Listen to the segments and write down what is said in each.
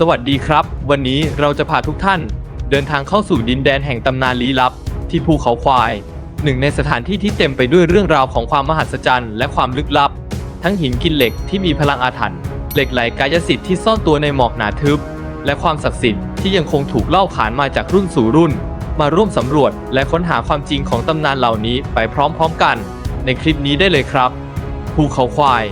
สวัสดีครับ วันนี้เราจะพาทุกท่าน เดินทางเข้าสู่ดินแดนแห่งตำนานลี้ลับ ที่ภูเขาควาย หนึ่งในสถานที่ที่เต็มไปด้วยเรื่องราวของความมหัศจรรย์และความลึกลับ ทั้งหินกินเหล็กที่มีพลังอาถรรพ์เหล็กไหลกายสิทธิ์ที่ซ่อนตัวในหมอกหนาทึบ และความศักดิ์สิทธิ์ที่ยังคงถูกเล่าขานมาจากรุ่นสู่รุ่น มาร่วมสำรวจและค้นหาความจริงของตำนานเหล่านี้ไปพร้อมๆกัน ในคลิปนี้ได้เลยครับ ภูเขาควาย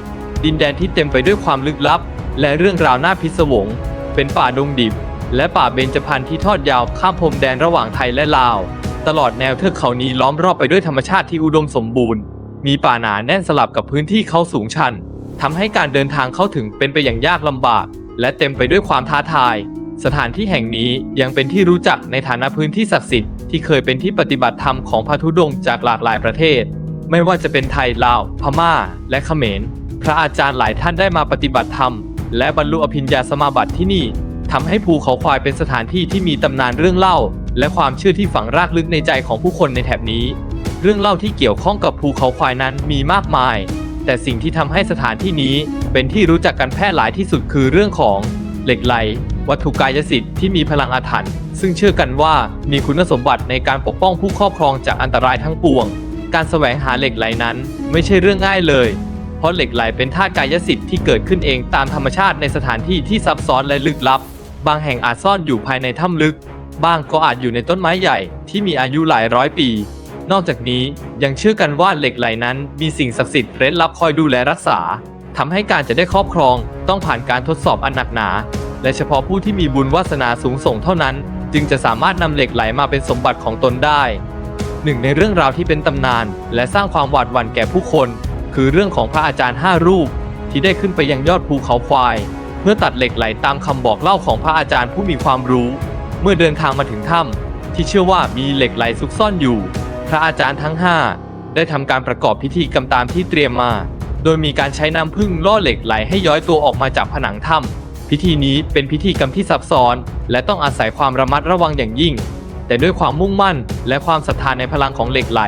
ดินแดนที่เต็มไปด้วยความลึกลับ และเรื่องราวน่าพิศวง เป็นป่าดงดิบ และป่าเบญจพรรณที่ทอดยาวข้ามพรมแดนระหว่างไทยและลาว ตลอดแนวเทือกเขานี้ล้อมรอบไปด้วยธรรมชาติที่อุดมสมบูรณ์ มีป่าหนาแน่นสลับกับพื้นที่เขาสูงชันทำให้การเดินทางเข้าถึงเป็นไปอย่างยากลำบาก และเต็มไปด้วยความท้าทาย สถานที่แห่งนี้ยังเป็นที่รู้จักในฐานะพื้นที่ศักดิ์สิทธิ์ที่เคยเป็นที่ปฏิบัติธรรมของพระธุดงค์จากหลากหลายประเทศ ไม่ว่าจะเป็นไทยลาว พม่า และเขมร พระอาจารย์หลายท่านได้มาปฏิบัติธรรม และบรรลุอภิญญาสมาบัติที่นี่ทำให้ภูเขาควายเป็นสถานที่ที่มีตำนานเรื่องเล่า และความเชื่อที่ฝังรากลึกในใจของผู้คนในแถบนี้ เรื่องเล่าที่เกี่ยวข้องกับภูเขาควายนั้นมีมากมาย แต่สิ่งที่ทำให้สถานที่นี้เป็นที่รู้จักกันแพร่หลายที่สุดคือเรื่องของเหล็กไหลวัตถุกายสิทธิ์ที่มีพลังอาถรรพ์ซึ่งเชื่อกันว่ามีคุณสมบัติในการปกป้องผู้ครอบครองจากอันตรายทั้งปวง การแสวงหาเหล็กไหลนั้นไม่ใช่เรื่องง่ายเลย ราะเหล็กไหลเป็นธาตุกายสิทธิ์ที่เกิดขึ้นเองตามธรรมชาติในสถานที่ที่ซับซ้อนและลึกลับ บางแห่งอาจซ่อนอยู่ภายในถ้ำลึก บ้างก็อาจอยู่ในต้นไม้ใหญ่ที่มีอายุหลายร้อยปี นอกจากนี้ยังเชื่อกันว่าเหล็กไหลนั้น มีสิ่งศักดิ์สิทธิ์เร้นลับคอยดูแลรักษาทำให้การจะได้ครอบครองต้องผ่านการทดสอบอันหนักหนา และเฉพาะผู้ที่มีบุญวาสนาสูงส่งเท่านั้น จึงจะสามารถนำเหล็กไหลมาเป็นสมบัติของตนได้หนึ่งในเรื่องราวที่เป็นตำนาน และสร้างความหวาดหวั่นแก่ผู้คน คือเรื่องของพระอาจารย์ห้ารูป ที่ได้ขึ้นไปยังยอดภูเขาควายเพื่อตัดเหล็กไหลตามคำบอกเล่าของพระอาจารย์ผู้มีความรู้ เมื่อเดินทางมาถึงถ้ำที่เชื่อว่ามีเหล็กไหลซุกซ่อนอยู่ พระอาจารย์ทั้ง 5 ได้ทำการประกอบพิธีกรรมตามที่เตรียมมา โดยมีการใช้น้ำผึ้งล่อเหล็กไหลให้ย้อยตัวออกมาจากผนังถ้ำพิธีนี้เป็นพิธีกรรมที่ซับซ้อน และต้องอาศัยความระมัดระวังอย่างยิ่ง แต่ด้วยความมุ่งมั่น และความศรัทธาในพลังของเหล็กไหล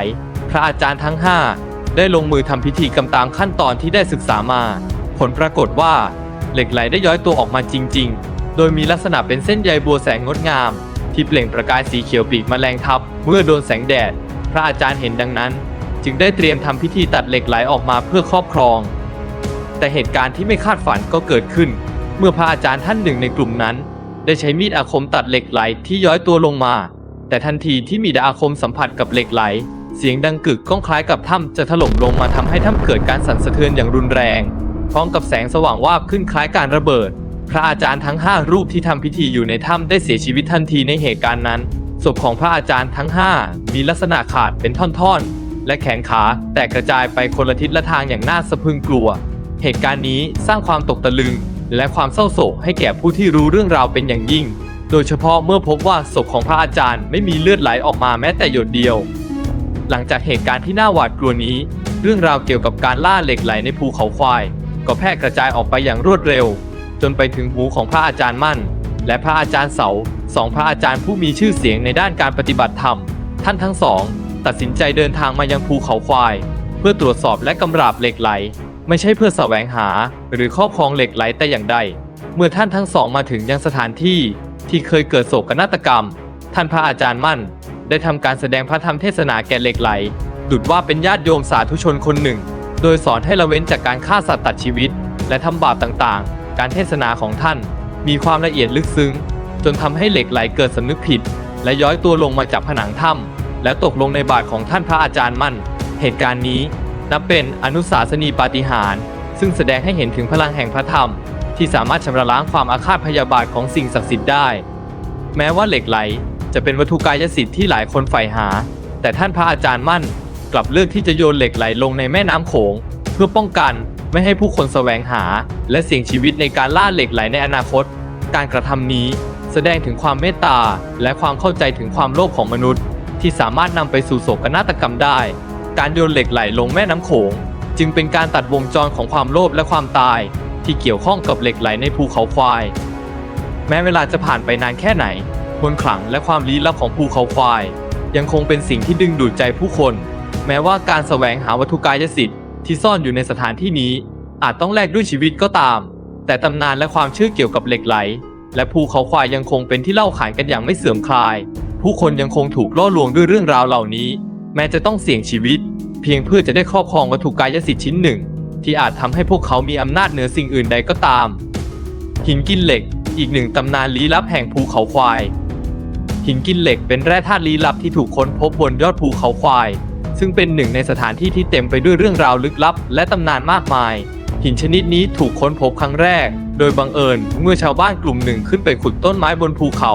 พระอาจารย์ทั้ง 5 ได้ลงมือทำพิธีกรรมตามขั้นตอนที่ได้ศึกษามา ผลปรากฏว่า เหล็กไหลได้ย้อยตัวออกมาจริง ๆ โดยมีลักษณะเป็นเส้นใยบัวแสงงดงาม ที่เปล่งประกายสีเขียวปีกมแมลงทับ เมื่อโดนแสงแดด พระอาจารย์เห็นดังนั้น จึงได้เตรียมทำพิธีตัดเหล็กไหลออกมาเพื่อครอบครอง แต่เหตุการณ์ที่ไม่คาดฝันก็เกิดขึ้น เมื่อพระอาจารย์ท่านหนึ่งในกลุ่มนั้น ได้ใช้มีดอาคมตัดเหล็กไหลที่ย้อยตัวลงมา แต่ทันทีที่มีดอาคมสัมผัสกับเหล็กไหล เสียงดังกึกก้องคล้ายกับถ้ำจะถล่มลงมาทำให้ถ้ำเกิดการสั่นสะเทือนอย่างรุนแรง พร้อมกับแสงสว่างวาบขึ้นคล้ายการระเบิด พระอาจารย์ทั้ง 5 รูปที่ทำพิธีอยู่ในถ้ำได้เสียชีวิตทันทีในเหตุการณ์นั้น ศพของพระอาจารย์ทั้ง 5 มีลักษณะขาดเป็นท่อนๆ และแขนขาแตกกระจายไปคนละทิศละทางอย่างน่าสะพึงกลัว เหตุการณ์นี้สร้างความตกตะลึง และความเศร้าโศกให้แก่ผู้ที่รู้เรื่องราวเป็นอย่างยิ่ง โดยเฉพาะเมื่อพบว่าศพของพระอาจารย์ไม่มีเลือดไหลออกมาแม้แต่หยดเดียว หลังจากเหตุการณ์ที่น่าหวาดกลัวนี้ เรื่องราวเกี่ยวกับการล่าเหล็กไหลในภูเขาควาย ก็แพร่กระจายออกไปอย่างรวดเร็ว จนไปถึงหูของพระอาจารย์มั่น และพระอาจารย์เสาสองพระอาจารย์ผู้มีชื่อเสียงในด้านการปฏิบัติธรรม ท่านทั้งสอง ตัดสินใจเดินทางมายังภูเขาควาย เพื่อตรวจสอบและกำราบเหล็กไหล ไม่ใช่เพื่อแสวงหา หรือครอบครองเหล็กไหลแต่อย่างใด เมื่อท่านทั้งสองมาถึงยังสถานที่ ที่เคยเกิดโศกนาฏกรรม ท่านพระอาจารย์มั่น ได้ทำการแสดงพระธรรมเทศนาแก่เหล็กไหล ดุดว่าเป็นญาติโยมสาธุชนคนหนึ่ง โดยสอนให้ละเว้นจากการฆ่าสัตว์ตัดชีวิต และทำบาปต่างๆ การเทศนาของท่าน มีความละเอียดลึกซึ้ง จนทำให้เหล็กไหลเกิดสำนึกผิด และย้อยตัวลงมาจากผนังถ้ำและตกลงในบาทของท่านพระอาจารย์มั่น เหตุการณ์นี้นับเป็นอนุสาสนีปาฏิหาริย์ซึ่งแสดงให้เห็นถึงพลังแห่งพระธรรม ที่สามารถชำระล้างความอาฆาตพยาบาทของสิ่งศักดิ์สิทธิ์ได้ แม้ว่าเหล็กไหล จะเป็นวัตถุกายสิทธิ์ที่หลายคนใฝ่หา แต่ท่านพระอาจารย์มั่น กลับเลือกที่จะโยนเหล็กไหลลงในแม่น้ำโขง เพื่อป้องกันไม่ให้ผู้คนแสวงหา และเสี่ยงชีวิตในการล่าเหล็กไหลในอนาคต การกระทำนี้แสดงถึงความเมตตา และความเข้าใจถึงความโลภของมนุษย์ ที่สามารถนำไปสู่โศกนาฏกรรมได้ การโยนเหล็กไหลลงแม่น้ำโขง จึงเป็นการตัดวงจรของความโลภและความตาย ที่เกี่ยวข้องกับเหล็กไหลในภูเขาควาย แม้เวลาจะผ่านไปนานแค่ไหน มนต์ขลังและความลี้ลับของภูเขาควาย ยังคงเป็นสิ่งที่ดึงดูดใจผู้คน แม้ว่าการแสวงหาวัตถุกายสิทธิ์ที่ซ่อนอยู่ในสถานที่นี้ อาจต้องแลกด้วยชีวิตก็ตาม แต่ตำนานและความเชื่อเกี่ยวกับเหล็กไหล และภูเขาควายยังคงเป็นที่เล่าขานกันอย่างไม่เสื่อมคลาย ผู้คนยังคงถูกล่อลวงด้วยเรื่องราวเหล่านี้ แม้จะต้องเสี่ยงชีวิต เพียงเพื่อจะได้ครอบครองวัตถุกายสิทธิ์ชิ้นหนึ่ง ที่อาจทำให้พวกเขามีอำนาจเหนือสิ่งอื่นใดก็ตามหินกินเหล็ก อีกหนึ่งตำนานลี้ลับแห่งภูเขาควาย หินกินเหล็กเป็นแร่ธาตุลี้ลับที่ถูกค้นพบบนยอดภูเขาควาย ซึ่งเป็นหนึ่งในสถานที่ที่เต็มไปด้วยเรื่องราวลึกลับ และตำนานมากมาย หินชนิดนี้ถูกค้นพบครั้งแรก โดยบังเอิญเมื่อชาวบ้านกลุ่มหนึ่งขึ้นไปขุดต้นไม้บนภูเขา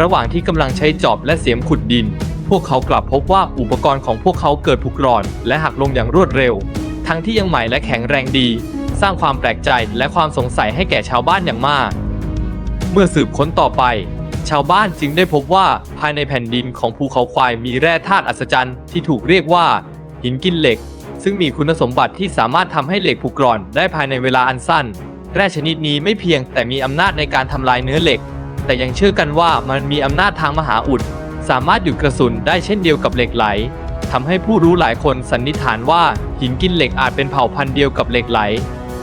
ระหว่างที่กำลังใช้จอบและเสียมขุดดิน พวกเขากลับพบว่าอุปกรณ์ของพวกเขาเกิดผุกร่อน และหักลงอย่างรวดเร็ว ทั้งที่ยังใหม่และแข็งแรงดี สร้างความแปลกใจและความสงสัยให้แก่ชาวบ้านอย่างมาก เมื่อสืบค้นต่อไป ชาวบ้านจึงได้พบว่าภายในแผ่นดินของภูเขาควายมีแร่ธาตุอัศจรรย์ที่ถูกเรียกว่า หินกินเหล็ก ซึ่งมีคุณสมบัติที่สามารถทำให้เหล็กผุกร่อนได้ภายในเวลาอันสั้น แร่ชนิดนี้ไม่เพียงแต่มีอำนาจในการทำลายเนื้อเหล็ก แต่ยังเชื่อกันว่ามันมีอำนาจทางมหาอุด สามารถหยุดกระสุนได้เช่นเดียวกับเหล็กไหลทำให้ผู้รู้หลายคนสันนิษฐานว่าหินกินเหล็กอาจเป็นเผ่าพันธุ์เดียวกับเหล็กไหล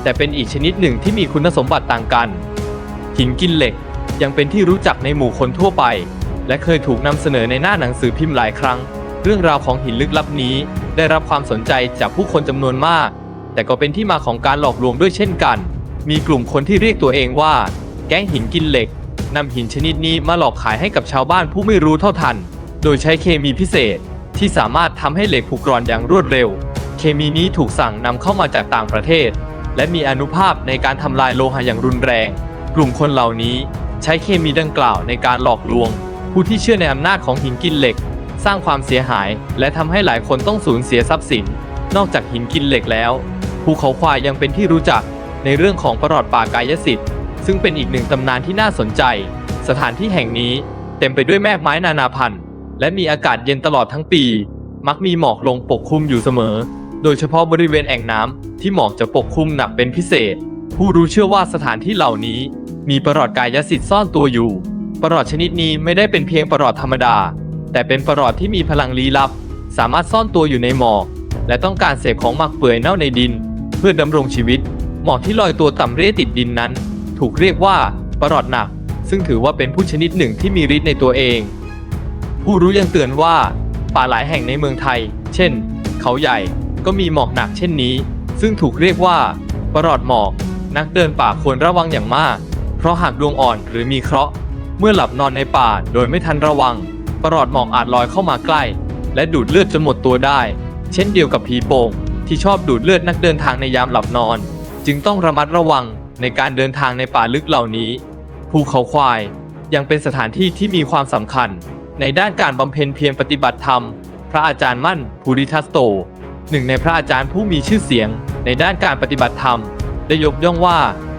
แต่เป็นอีกชนิดหนึ่งที่มีคุณสมบัติต่างกัน หินกินเหล็ก ยังเป็นที่รู้จักในหมู่คนทั่วไป และเคยถูกนำเสนอในหน้าหนังสือพิมพ์หลายครั้ง เรื่องราวของหินลึกลับนี้ ได้รับความสนใจจากผู้คนจำนวนมาก แต่ก็เป็นที่มาของการหลอกลวงด้วยเช่นกัน มีกลุ่มคนที่เรียกตัวเองว่า แก๊งหินกินเหล็กนำหินชนิดนี้มาหลอกขายให้กับชาวบ้านผู้ไม่รู้เท่าทัน โดยใช้เคมีพิเศษที่สามารถทำให้เหล็กผุกร่อนอย่างรวดเร็ว เคมีนี้ถูกสั่งนำเข้ามาจากต่างประเทศ และมีอนุภาพในการทำลายโลหะอย่างรุนแรง กลุ่มคนเหล่านี้ ใช้เคมีดังกล่าวในการหลอกลวง ผู้ที่เชื่อในอำนาจของหินกินเหล็ก สร้างความเสียหาย และทำให้หลายคนต้องสูญเสียทรัพย์สิน นอกจากหินกินเหล็กแล้วภูเขาควายยังเป็นที่รู้จักในเรื่องของประหลอดป่ากายสิทธิ์ ซึ่งเป็นอีกหนึ่งตำนานที่น่าสนใจ สถานที่แห่งนี้เต็มไปด้วยแมกไม้นานาพันธุ์ และมีอากาศเย็นตลอดทั้งปี มักมีหมอกลงปกคลุมอยู่เสมอ โดยเฉพาะบริเวณแอ่งน้ำที่หมอกจะปกคลุมหนักเป็นพิเศษ ผู้รู้เชื่อว่าสถานที่เหล่านี้ มีประหลอดกายสิทธิ์ซ่อนตัวอยู่ ประหลอดชนิดนี้ไม่ได้เป็นเพียงประหลอดธรรมดา แต่เป็นประหลอดที่มีพลังลี้ลับ สามารถซ่อนตัวอยู่ในหมอก และต้องการเสพของหมักเปื่อยเน่าในดิน เพื่อดำรงชีวิต หมอกที่ลอยตัวต่ำเร่ติดดินนั้น ถูกเรียกว่าประหลอดหนัก ซึ่งถือว่าเป็นผู้ชนิดหนึ่งที่มีฤทธิ์ในตัวเอง ผู้รู้ยังเตือนว่า ป่าหลายแห่งในเมืองไทย เช่น เขาใหญ่ก็มีหมอกหนักเช่นนี้ ซึ่งถูกเรียกว่าประหลอดหมอก นักเดินป่าควรระวังอย่างมาก เพราะหากดวงอ่อนหรือมีเคราะห์ เมื่อหลับนอนในป่าโดยไม่ทันระวัง ประหลอดหมอกอาจลอยเข้ามาใกล้ และดูดเลือดจนหมดตัวได้ เช่นเดียวกับผีโป่งที่ชอบดูดเลือดนักเดินทางในยามหลับนอน จึงต้องระมัดระวังในการเดินทางในป่าลึกเหล่านี้ ภูเขาควายยังเป็นสถานที่ที่มีความสำคัญ ในด้านการบำเพ็ญเพียรปฏิบัติธรรม พระอาจารย์มั่นภูริทัสโต หนึ่งในพระอาจารย์ผู้มีชื่อเสียง ในด้านการปฏิบัติธรรม ได้ยกย่องว่า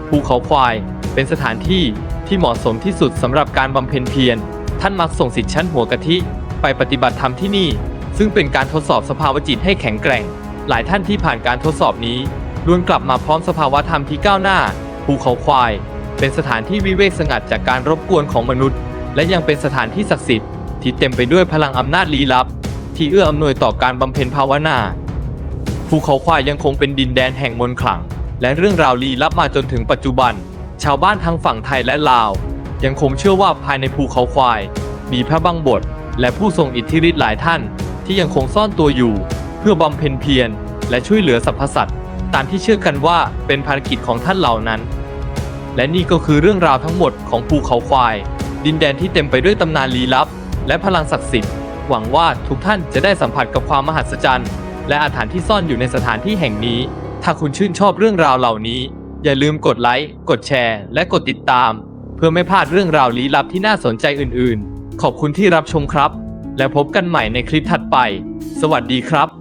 ภูเขาควายเป็นสถานที่ที่เหมาะสมที่สุดสำหรับการบำเพ็ญเพียร ท่านมักส่งสิทธิ์ชั้นหัวกะทิไปปฏิบัติธรรมที่นี่ ซึ่งเป็นการทดสอบสภาวะจิตให้แข็งแกร่ง หลายท่านที่ผ่านการทดสอบนี้ล้วนกลับมาพร้อมสภาวะธรรมที่ก้าวหน้า ภูเขาควาย เป็นสถานที่วิเวกสงัดจากการรบกวนของมนุษย์ และยังเป็นสถานที่ศักดิ์สิทธิ์ที่เต็มไปด้วยพลังอำนาจลี้ลับ ที่เอื้ออำนวยต่อการบำเพ็ญภาวนา ภูเขาควายยังคงเป็นดินแดนแห่งมนต์ขลัง และเรื่องราวลี้ลับมาจนถึงปัจจุบัน ชาวบ้านทั้งฝั่งไทยและลาว ยังคงเชื่อว่าภายในภูเขาควาย มีพระบังบทและผู้ทรงอิทธิฤทธิ์หลายท่าน ที่ยังคงซ่อนตัวอยู่ เพื่อบำเพ็ญเพียรและช่วยเหลือสรรพสัตว์ตามที่เชื่อกันว่าเป็นภารกิจของท่านเหล่านั้น และนี่ก็คือเรื่องราวทั้งหมดของภูเขาควาย ดินแดนที่เต็มไปด้วยตำนานลี้ลับ และพลังศักดิ์สิทธิ์หวังว่าทุกท่านจะได้สัมผัสกับความมหัศจรรย์ และอาถรรพ์ที่ซ่อนอยู่ในสถานที่แห่งนี้ ถ้าคุณชื่นชอบเรื่องราวเหล่านี้ อย่าลืมกดไลค์ กดแชร์ และกดติดตาม เพื่อไม่พลาดเรื่องราวลี้ลับที่น่าสนใจอื่น ๆ ขอบคุณที่รับชมครับ และพบกันใหม่ในคลิปถัดไป สวัสดีครับ